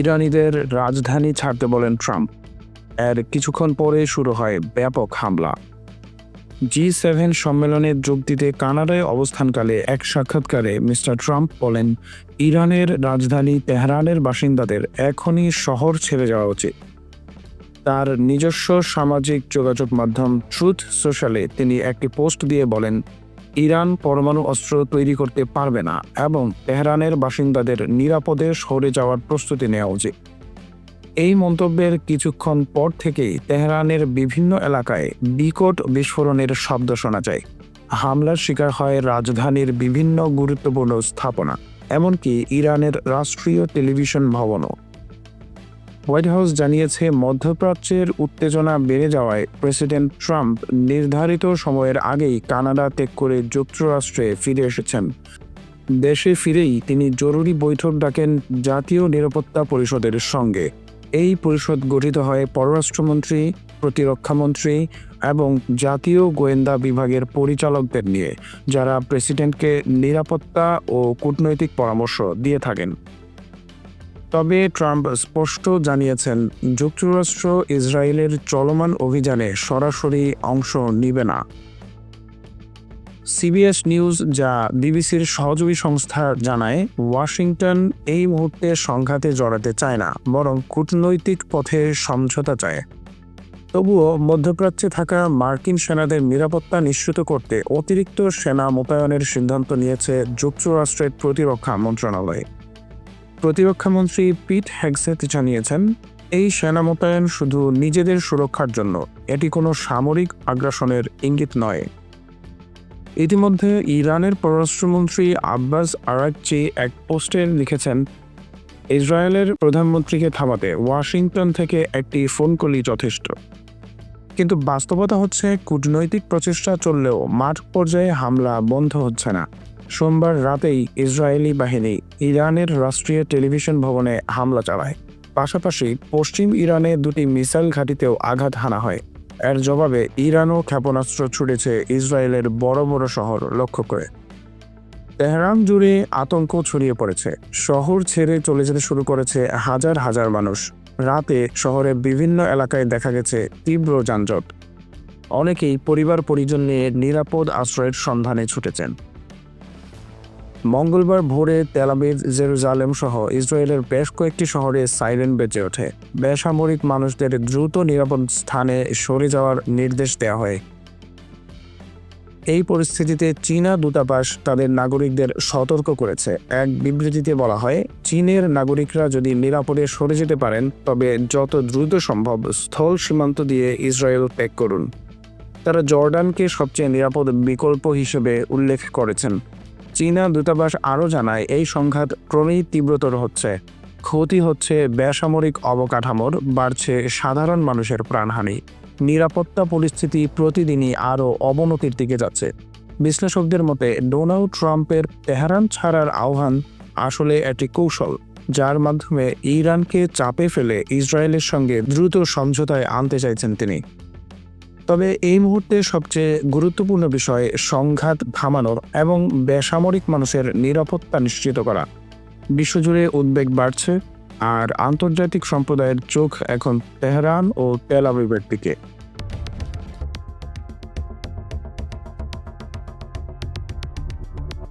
ইরানিদের রাজধানী ছাড়তে বলেন ট্রাম্প। এর কিছুক্ষণ পরে শুরু হয় ব্যাপক হামলা। জি সেভেন সম্মেলনে যোগ দিতে কানাডায় অবস্থানকালে এক সাক্ষাৎকারে মিস্টার ট্রাম্প বলেন, ইরানের রাজধানী তেহরানের বাসিন্দাদের এখনই শহর ছেড়ে যাওয়া উচিত। তার নিজস্ব সামাজিক যোগাযোগ মাধ্যম ট্রুথ সোশ্যালে তিনি একটি পোস্ট দিয়ে বলেন ইরান পরমাণু অস্ত্র তৈরি করতে পারবে না এবং তেহরানের বাসিন্দাদের নিরাপদে সরে যাওয়ার প্রস্তুতি নেওয়া উচিত। এই মন্তব্যের কিছুক্ষণ পর থেকেই তেহরানের বিভিন্ন এলাকায় বিকট বিস্ফোরণের শব্দ শোনা যায়। হামলার শিকার হয় রাজধানীর বিভিন্ন গুরুত্বপূর্ণ স্থাপনা, এমনকি ইরানের রাষ্ট্রীয় টেলিভিশন ভবনও। হোয়াইট হাউস জানিয়েছে, মধ্যপ্রাচ্যের উত্তেজনা বেড়ে যাওয়ায় প্রেসিডেন্ট ট্রাম্প নির্ধারিত সময়ের আগেই কানাডা ত্যাগ করে যুক্তরাষ্ট্রে ফিরে এসেছেন। দেশে ফিরেই তিনি জরুরি বৈঠক ডাকেন জাতীয় নিরাপত্তা পরিষদের সঙ্গে। এই পরিষদ গঠিত হয় পররাষ্ট্রমন্ত্রী প্রতিরক্ষামন্ত্রী এবং জাতীয় গোয়েন্দা বিভাগের পরিচালকদের নিয়ে, যারা প্রেসিডেন্টকে নিরাপত্তা ও কূটনৈতিক পরামর্শ দিয়ে থাকেন। তবে ট্রাম্প স্পষ্ট জানিয়েছেন, যুক্তরাষ্ট্র ইসরায়েলের চলমান অভিযানে সরাসরি অংশ নিবে না। সিবিএস নিউজ যা বিবিসির সহযোগী সংস্থা জানায়, ওয়াশিংটন এই মুহূর্তে সংঘাতে জড়াতে চায় না, বরং কূটনৈতিক পথে সমঝোতা চায়। তবুও মধ্যপ্রাচ্যে থাকা মার্কিন সেনাদের নিরাপত্তা নিশ্চিত করতে অতিরিক্ত সেনা মোতায়েনের সিদ্ধান্ত নিয়েছে যুক্তরাষ্ট্রের প্রতিরক্ষা মন্ত্রণালয়। প্রতিরক্ষামন্ত্রী পিট হ্যাগসেট জানিয়েছেন, এই সেনা মোতায়েন শুধু নিজেদের সুরক্ষার জন্য, এটি কোনো সামরিক আগ্রাসনের ইঙ্গিত নয়। ইতিমধ্যে ইরানের পররাষ্ট্রমন্ত্রী আব্বাস আরাকচি এক পোস্টে লিখেছেন, ইসরায়েলের প্রধানমন্ত্রীকে থামাতে ওয়াশিংটন থেকে একটি ফোন কলই যথেষ্ট। কিন্তু বাস্তবতা হচ্ছে, কূটনৈতিক প্রচেষ্টা চললেও মাঠ পর্যায়ে হামলা বন্ধ হচ্ছে না। সোমবার রাতেই ইসরায়েলি বাহিনী ইরানের রাষ্ট্রীয় টেলিভিশন ভবনে হামলা চালায়। পাশাপাশি পশ্চিম ইরানে দুটি মিসাইল ঘাঁটিতেও আঘাত হানা হয়। এর জবাবে ইরানও ক্ষেপণাস্ত্র ছুড়েছে ইসরায়েলের বড় বড় শহর লক্ষ্য করে। তেহরান জুড়ে আতঙ্ক ছড়িয়ে পড়েছে। শহর ছেড়ে চলে যেতে শুরু করেছে হাজার হাজার মানুষ। রাতে শহরের বিভিন্ন এলাকায় দেখা গেছে তীব্র যানজট। অনেকেই পরিবার পরিজন নিয়ে নিরাপদ আশ্রয়ের সন্ধানে ছুটেছেন। মঙ্গলবার ভোরে তেলাবিদ জেরুজালেম সহ ইসরায়েলের বেশ কয়েকটি শহরে সাইরেন বেজে ওঠে। বেসামরিক মানুষদের দ্রুত নিরাপদ স্থানে সরে যাওয়ার নির্দেশ দেওয়া হয়। এই পরিস্থিতিতে চীনা দূতাবাস তাদের নাগরিকদের সতর্ক করেছে। এক বিবৃতিতে বলা হয়, চীনের নাগরিকরা যদি নিরাপদে সরে যেতে পারেন, তবে যত দ্রুত সম্ভব স্থল সীমান্ত দিয়ে ইসরায়েল ত্যাগ করুন। তারা জর্ডানকে সবচেয়ে নিরাপদ বিকল্প হিসেবে উল্লেখ করেছেন। চীনা দূতাবাস আরও জানায়, এই সংঘাত ক্রমেই তীব্রতর হচ্ছে। ক্ষতি হচ্ছে বেসামরিক অবকাঠামোর, বাড়ছে সাধারণ মানুষের প্রাণহানি। নিরাপত্তা পরিস্থিতি প্রতিদিনই আরও অবনতির দিকে যাচ্ছে। বিশ্লেষকদের মতে, ডোনাল্ড ট্রাম্পের তেহরান ছাড়ার আহ্বান আসলে একটি কৌশল, যার মাধ্যমে ইরানকে চাপে ফেলে ইসরায়েলের সঙ্গে দ্রুত সমঝোতায় আনতে চাইছেন তিনি। তবে এই মুহূর্তে সবচেয়ে গুরুত্বপূর্ণ বিষয় সংঘাত থামানোর এবং বেসামরিক মানুষের নিরাপত্তা নিশ্চিত করা। বিশ্বজুড়ে উদ্বেগ বাড়ছে, আর আন্তর্জাতিক সম্প্রদায়ের চোখ এখন তেহরান ও তেল আবিবের দিকে।